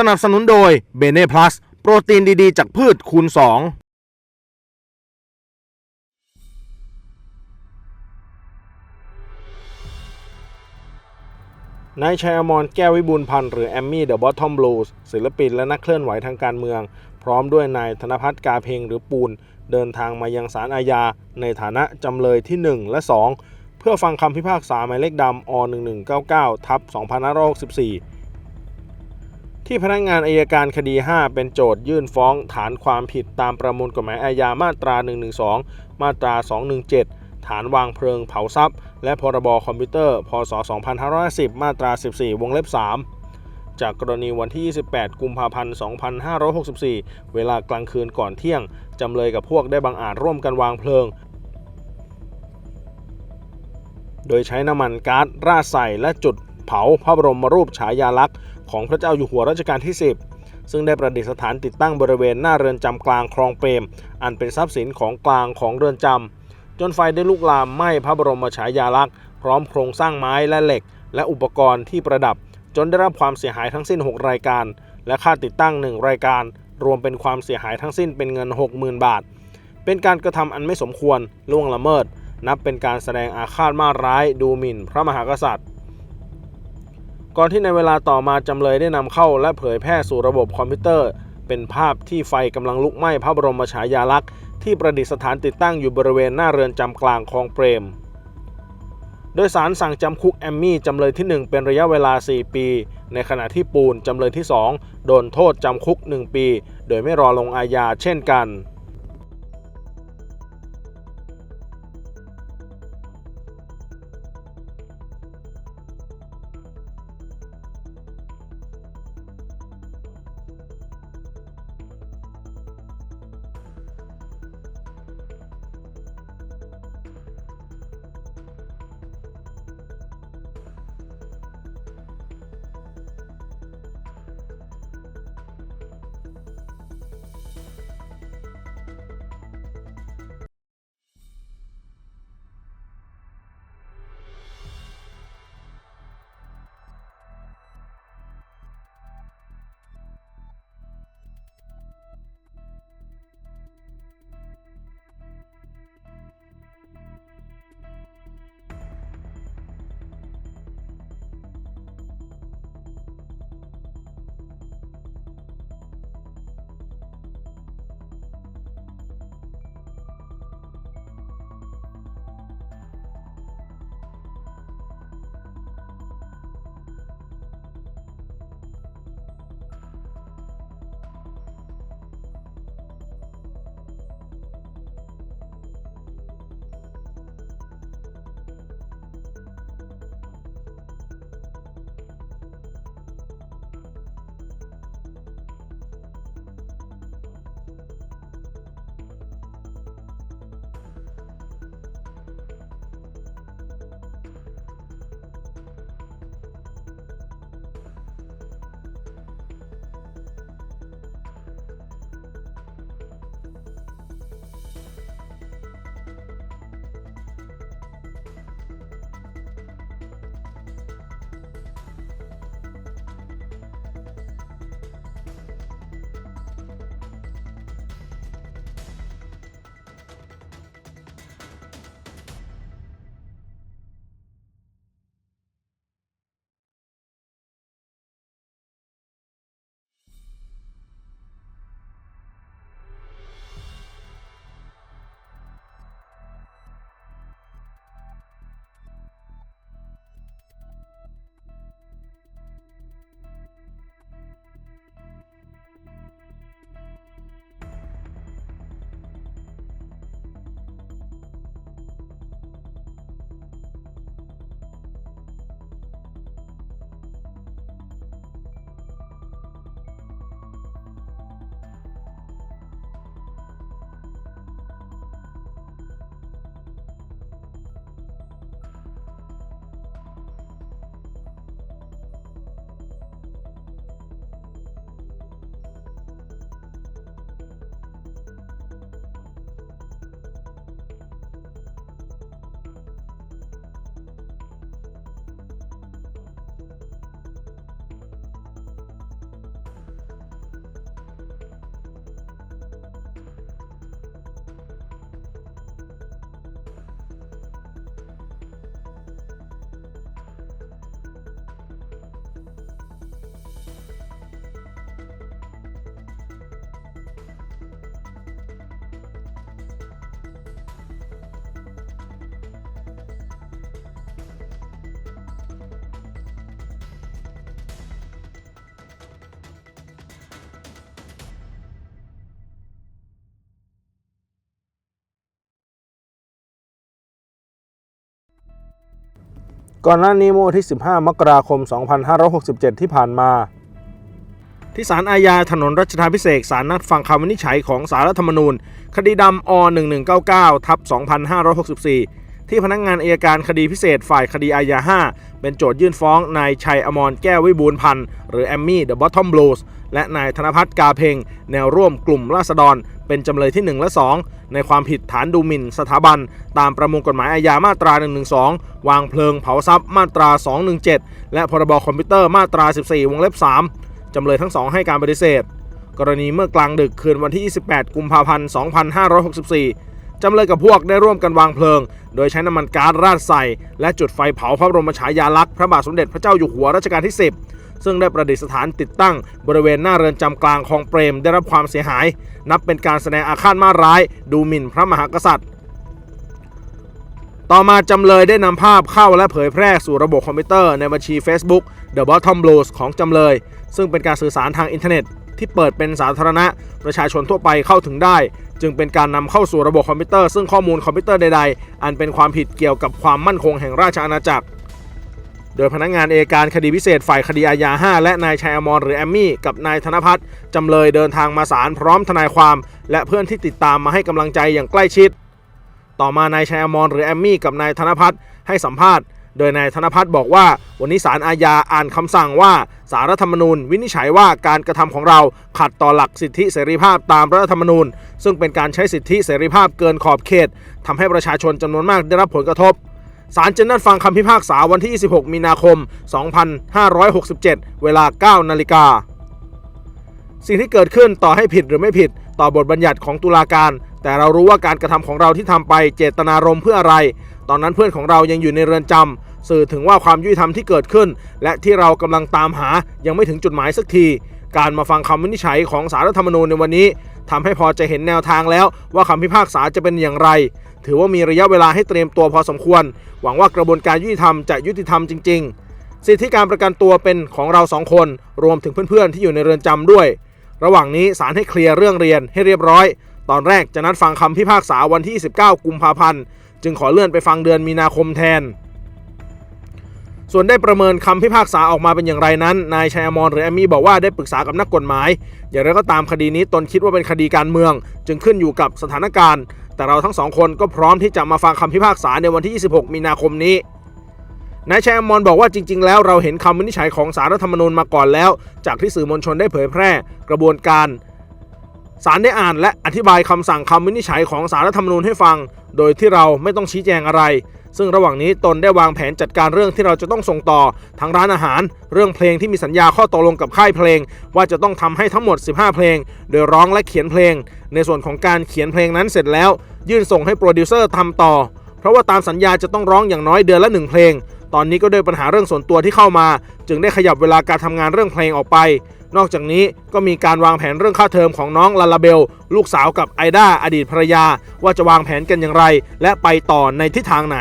สนับสนุนโดยเบเน่พลัสโปรตีนดีๆ จากพืชคูณ 2นายชัยอมรแก้ววิบูลพันธ์หรือแอมมี่เดอะบอททอมบลูส์ศิลปินและนักเคลื่อนไหวทางการเมือง พร้อมด้วยนายธนพัฒน์กาเพงหรือปูน เดินทางมายังศาลอาญา ในฐานะจำเลยที่ 1 และ 2 เพื่อฟังคำพิพากษาหมายเลขดำอ 1199 ทับ2564 ที่พนักงานอายการคดี 5 เป็นโจทยื่นฟ้องฐานความผิดตามประมวลกฎหมายอาญามาตรา 112 มาตรา 217 ฐานวางเพลิงเผาทรัพย์ และพรบคอมพิวเตอร์ พศ 2510 มาตรา 14 วงเล็บ 3 จากกรณีวันที่ 28 กุมภาพันธ์ 2564 เวลากลางคืนก่อนเที่ยง จำเลยกับพวกได้บังอาจร่วมกันวางเพลิง โดยใช้น้ำมันก๊าซราดใส่และจุด เผาพระบรมรูปฉายาลักษณ์ของพระเจ้าอยู่หัวรัชกาลที่ 10 ซึ่งได้ประดิษฐานติดตั้งบริเวณหน้าเรือนจำกลางคลองเปรม อันเป็นทรัพย์สินของกลางของเรือนจำจนไฟได้ลุกลามไหม้พระบรมฉายาลักษณ์พร้อมโครงสร้างไม้และเหล็ก และอุปกรณ์ที่ประดับ จนได้รับความเสียหายทั้งสิ้น 6 รายการ และค่าติดตั้ง 1 รายการ รวมเป็นความเสียหายทั้งสิ้นเป็นเงิน 60,000 บาท เป็นการกระทำอันไม่สมควรล่วงละเมิด นับเป็นการแสดงอาฆาตมาร้ายดูหมิ่น พระมหากษัตริย์ ก่อนที่ในเวลาต่อมาจำเลยได้นำเข้าและเผยแพร่สู่ระบบคอมพิวเตอร์ เป็นภาพที่ไฟกำลังลุกไหม้พระบรมฉายาลักษณ์ที่ประดิษฐานติดตั้งอยู่บริเวณหน้าเรือนจำกลางคลองเปรม โดยสารสั่งจำคุกแอมมี่จำเลยที่ 1 เป็นระยะเวลา 4 ปี ในขณะที่ปูนจำเลยที่ 2 โดนโทษจำคุก 1 ปี โดยไม่รอลงอาญาเช่นกัน ก่อนหน้านี้เมื่อวันที่ 15 มกราคม 2567 ที่ผ่านมา ที่ศาลอาญาถนนรัชดาพิเศษกศาลนัดฟังคำวินิจฉัยของสารรัฐธรรมนูญ คดีดำอ 1199 ทับ2564 ที่พนักงานอัยการคดีพิเศษฝ่ายคดีอาญา 5 เป็นโจทยื่นฟ้องนายชัยอมรแก้ววิบูลพันธ์หรือแอมมี่เดอะบอททอมบลูส และนายธนพัฒน์กาเพงแนวร่วมกลุ่มราษฎร เป็นจำเลยที่ 1 และ 2 ในความผิดฐานดูหมิ่นสถาบัน ตามประมวลกฎหมายอาญามาตรา 112 วางเพลิงเผาทรัพย์มาตรา 217 และพรบคอมพิวเตอร์มาตรา 14 วงเล็บ 3 จำเลยทั้งสองให้การปฏิเสธ กรณีเมื่อกลางดึกคืนวันที่ 28 กุมภาพันธ์ 2564จำเลยกับพวกได้ร่วมกันวางเพลิง โดยใช้น้ำมันก๊าซราดใส่ และจุดไฟเผาพระบรมฉายาลักษณ์พระบาทสมเด็จพระเจ้าอยู่หัวรัชกาลที่ 10 ซึ่งได้ประดิษฐานติดตั้งบริเวณหน้าเรือนจำกลางคลองเปรมได้รับความเสียหาย นับเป็นการแสดงอาฆาตมาร้าย ดูหมิ่นพระมหากษัตริย์ต่อมาจำเลยได้นำภาพเข้าและเผยแพร่สู่ระบบคอมพิวเตอร์ในบัญชี Facebook The Bottom Blues ของจำเลย ซึ่งเป็นการสื่อสารทางอินเทอร์เน็ต ที่เปิดเป็นสาธารณะ ประชาชนทั่วไปเข้าถึงได้ จึงเป็นการนำเข้าสู่ระบบคอมพิวเตอร์ ซึ่งข้อมูลคอมพิวเตอร์ใดๆ อันเป็นความผิดเกี่ยวกับความมั่นคงแห่งราชอาณาจักร โดยพนักงานเอกการคดีพิเศษฝ่ายคดีอาญา 5 และนายชัยอมรหรือแอมมี่ กับนายธนพัฒน์จำเลยเดินทางมาศาลพร้อมทนายความ และเพื่อนที่ติดตามมาให้กำลังใจอย่างใกล้ชิด ต่อมานายชัยอมรหรือแอมมี่กับนายธนพัฒน์ให้สัมภาษณ์ โดยนายธนพัฒน์บอกว่า วันนี้ศาลอาญาอ่านคำสั่งว่าสารรัฐธรรมนูญ วินิจฉัยว่าการกระทำของเราขัดต่อหลักสิทธิเสรีภาพตามรัฐธรรมนูญ ซึ่งเป็นการใช้สิทธิเสรีภาพเกินขอบเขตทำให้ประชาชนจำนวนมากได้รับผลกระทบ ศาลจะนัดฟังคำพิพากษาวันที่ 26 มีนาคม 2567 เวลา 9 นาฬิกา สิ่งที่เกิดขึ้นต่อให้ผิดหรือไม่ผิด ต่อบทบัญญัติของตุลาการ แต่เรารู้ว่าการกระทำของเราที่ทำไปเจตนารมณ์เพื่ออะไร ตอนนั้นเพื่อนของเรายังอยู่ในเรือนจำสื่อถึงว่าความยุติธรรมที่เกิดขึ้น และที่เรากำลังตามหายังไม่ถึงจุดหมายสักที การมาฟังคำวินิจฉัยของสารรัฐธรรมนูญในวันนี้ ทำให้พอจะเห็นแนวทางแล้วว่าคำพิพากษาจะเป็นอย่างไร ถือว่ามีระยะเวลาให้เตรียมตัวพอสมควร หวังว่ากระบวนการยุติธรรมจะยุติธรรมจริง ๆ สิทธิการประกันตัวเป็นของเราสองคนรวมถึงเพื่อนๆที่อยู่ในเรือนจำด้วย ระหว่างนี้ศาลให้เคลียร์เรื่องเรียนให้เรียบร้อย ตอนแรกจะนัดฟังคำพิพากษาวันที่ 19 กุมภาพันธ์ จึงขอเลื่อนไปฟังเดือนมีนาคมแทน ส่วนได้ประเมินคำพิพากษาออกมาเป็นอย่างไรนั้น นายชัยอมรหรือแอมมี่บอกว่าได้ปรึกษากับนักกฎหมาย อย่างไรก็ตามคดีนี้ตนคิดว่าเป็นคดีการเมือง จึงขึ้นอยู่กับสถานการณ์ แต่เราทั้งสองคนก็พร้อมที่จะมาฟังคำพิพากษาในวันที่ 26 มีนาคมนี้นายชัยอมรบอกว่าจริง ๆ แล้วเราเห็นคำวินิจฉัยของสารรัฐธรรมนูญมาก่อนแล้ว จากที่สื่อมวลชนได้เผยแพร่กระบวนการศาลได้อ่านและอธิบายคำสั่งคำวินิจฉัยของสารรัฐธรรมนูญให้ฟัง โดยที่เราไม่ต้องชี้แจงอะไร ซึ่งระหว่างนี้ตนได้วางแผนจัดการเรื่องที่เราจะต้องส่งต่อทางร้านอาหาร เรื่องเพลงที่มีสัญญาข้อตกลงกับค่ายเพลง ว่าจะต้องทำให้ทั้งหมด 15 เพลง โดยร้องและเขียนเพลง ในส่วนของการเขียนเพลงนั้นเสร็จแล้ว ยื่นส่งให้โปรดิวเซอร์ทำต่อ เพราะว่าตามสัญญาจะต้องร้องอย่างน้อยเดือนละหนึ่งเพลง ตอนนี้ก็ด้วยปัญหาเรื่องส่วนตัวที่เข้ามา จึงได้ขยับเวลาการทำงานเรื่องเพลงออกไป นอกจากนี้ก็มีการวางแผนเรื่องค่าเทอมของน้องลาลาเบล ลูกสาวกับไอด้าอดีตภรรยา ว่าจะวางแผนกันอย่างไร และไปต่อในทิศทางไหน